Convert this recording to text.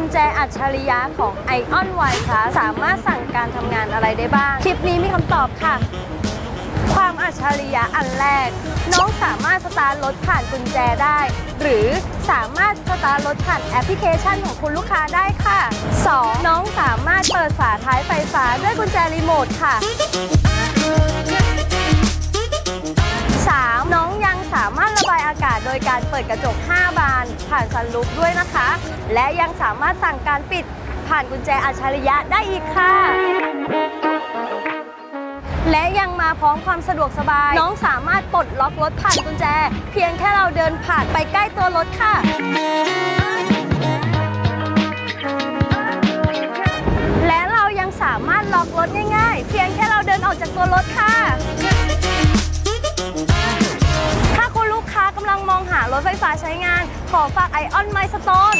ญแจอัจฉริยะของ Ion Y Plus สามารถสั่งการทำงานอะไรได้บ้าง คลิปนี้มีคำตอบค่ะ ความอัจฉริยะอันแรก น้องสามารถสตาร์ทรถผ่านกุญแจได้ หรือสามารถสตาร์ทรถผ่านแอปพลิเคชันของคุณลูกค้าได้ค่ะ 2. น้องสามารถเปิดฝาท้ายไฟฟ้าด้วยกุญแจรีโมทค่ะ ระบายอากาศโดยการเปิดกระจก 5 บาน ผ่านซันรูฟด้วยนะคะ และยังสามารถสั่งการปิดผ่านกุญแจอัจฉริยะได้อีกค่ะและยังมาพร้อมความสะดวกสบาย น้องสามารถปลดล็อกรถผ่านกุญแจ เพียงแค่เราเดินผ่านไปใกล้ตัวรถค่ะ และเรายังสามารถล็อกรถง่าย ๆ เพียงแค่เราเดินออกจากตัวรถค่ะารถไฟฟ้าใช้งานขอฝากไอออนไมสโตน